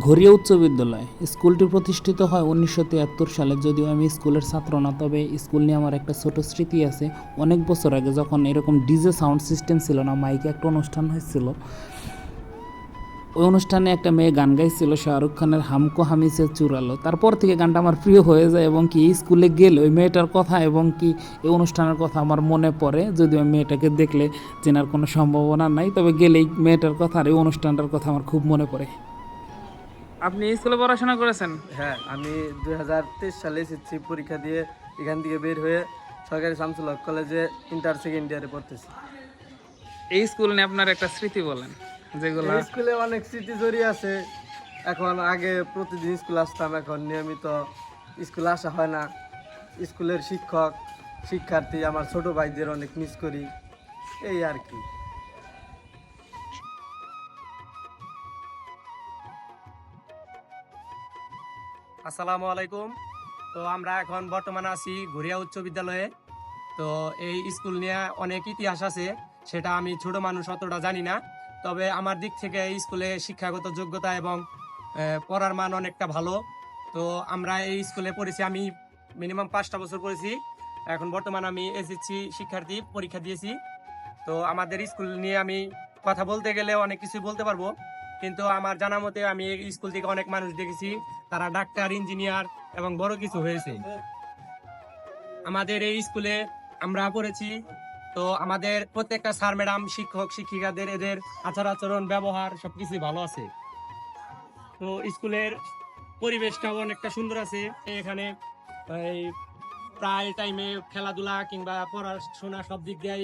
ঘরিয়া উচ্চ বিদ্যালয়। স্কুলটি প্রতিষ্ঠিত হয় উনিশশো তিয়াত্তর সালে যদিও আমি স্কুলের ছাত্র না, তবে স্কুল নিয়ে আমার একটা ছোট স্মৃতি আছে। অনেক বছর আগে যখন এরকম ডিজে সাউন্ড সিস্টেম ছিল না, মাইকে একটা অনুষ্ঠান হয়েছিল। ওই অনুষ্ঠানে একটা মেয়ে গান গাইছিল, শাহরুখ খানের হামকো হামিসে চুরালো তারপর থেকে গানটা আমার প্রিয় হয়ে যায় এবং কি এই স্কুলে গেলে ওই মেয়েটার কথা এবং কি এই অনুষ্ঠানের কথা আমার মনে পড়ে। যদিও মেয়েটাকে দেখলে চেনার কোনো সম্ভাবনা নাই, তবে গেলেই মেয়েটার কথা আর এই অনুষ্ঠানটার কথা আমার খুব মনে পড়ে। আপনি স্কুলে পড়াশোনা করেছেন? হ্যাঁ আমি দুই হাজার তেইশ সালে এসেছি পরীক্ষা দিয়ে এখান থেকে বের হয়ে সরকারি শামসুল হক কলেজে ইন্টার সেকেন্ড ইয়ারে পড়তেছি। এই স্কুল নিয়ে আপনার একটা স্মৃতি বলেন যেগুলো স্কুলে অনেক স্মৃতি জড়িয়ে আছে। এখন আগে প্রতিদিন স্কুল আসতাম এখন নিয়মিত স্কুলে আসা হয় না। স্কুলের শিক্ষক শিক্ষার্থী আমার ছোট ভাইদের অনেক মিস করি। এই আর কি। আসসালামু আলাইকুম। তো আমরা এখন বর্তমানে আছি ঘুরিয়া উচ্চ বিদ্যালয়ে। তো এই স্কুল নিয়ে অনেক ইতিহাস আছে, সেটা আমি ছোট মানুষ অতটা জানি না। তবে আমার দিক থেকে এই স্কুলে শিক্ষাগত যোগ্যতা এবং পড়ার মান অনেকটা ভালো। তো আমরা এই স্কুলে পড়েছি, আমি মিনিমাম পাঁচটা বছর পড়েছি। এখন বর্তমানে আমি এসএসসি শিক্ষার্থী পরীক্ষা দিয়েছি। তো আমাদের স্কুল নিয়ে আমি কথা বলতে গেলে অনেক কিছু বলতে পারব। কিন্তু আমার জানা মতে আমি স্কুল থেকে অনেক মানুষ দেখেছি। তারা ডাক্তার, ইঞ্জিনিয়ার এবং বড় কিছু হয়েছে। আমাদের এই স্কুলে আমরা পড়েছি, তো আমাদের প্রত্যেকটা স্যার, ম্যাডাম, শিক্ষক, শিক্ষিকাদের এদের আচার আচরণ ব্যবহার সবকিছু ভালো আছে। তো স্কুলের পরিবেশটাও অনেকটা সুন্দর আছে। এখানে এই প্রায় টাইমে খেলাধুলা কিংবা পড়াশোনা সব দিক দিয়ে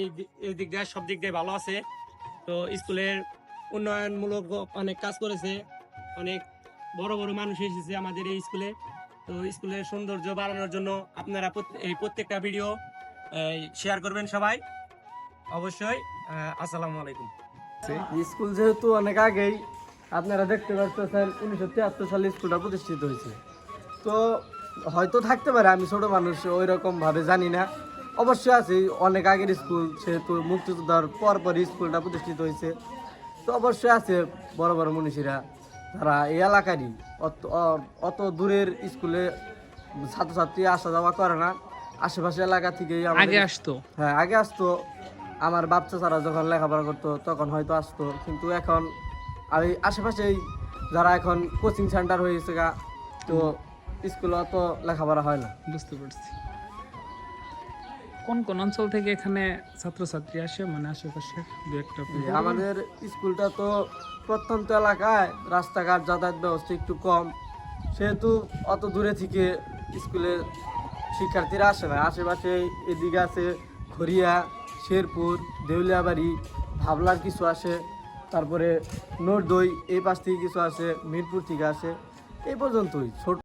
এই দিক দিয়ে সব দিক দিয়ে ভালো আছে। তো স্কুলের উন্নয়নমূলক অনেক কাজ করেছে, অনেক বড় বড় মানুষ এসেছে আমাদের এই স্কুলে। তো স্কুলের সৌন্দর্য বাড়ানোর জন্য আপনারা এই প্রত্যেকটা ভিডিও শেয়ার করবেন সবাই। অবশ্যই আসসালামু আলাইকুম। স্কুল যেহেতু অনেক আগেই, আপনারা দেখতে পাচ্ছেন উনিশশো তিয়াত্তর সালে স্কুলটা প্রতিষ্ঠিত হয়েছে। তো হয়তো থাকতে পারে, আমি ছোট মানুষ ওই রকম ভাবে জানি না। অবশ্যই আছে, অনেক আগের স্কুল সেহেতু মুক্তিযোদ্ধার পর পর স্কুলটা প্রতিষ্ঠিত হয়েছে। তো অবশ্যই আছে বড় বড় মনীষীরা। তারা এই এলাকারই অত অত দূরের স্কুলে ছাত্রছাত্রী আসা যাওয়া করে না আশেপাশে এলাকা থেকেই আমাদের- আগে আসতো। হ্যাঁ আগে আসতো। আমার বাচ্চা ছাড়া যখন লেখাপড়া করতো তখন হয়তো আসতো। কিন্তু এখন আমি আশেপাশেই যারা এখন কোচিং সেন্টার হয়ে গেছে গা তো স্কুলে অত লেখাপড়া হয় না। বুঝতে পারছি। কোন কোন অঞ্চল থেকে এখানে ছাত্রছাত্রী আসে? মানে আশেপাশে দু একটা আমাদের স্কুলটা তো প্রত্যন্ত এলাকায়, রাস্তাঘাট যাতায়াত ব্যবস্থা একটু কম। সেহেতু অত দূরে থেকে স্কুলে শিক্ষার্থীরা আসে না। আশেপাশে এদিকে আছে খড়িয়া, শেরপুর, দেউলিয়াবাড়ি, ভাবলার কিছু আসে, তারপরে নোটদই, এই পাশ থেকে কিছু আসে, মিরপুর থেকে আসে। এই পর্যন্তই। ছোট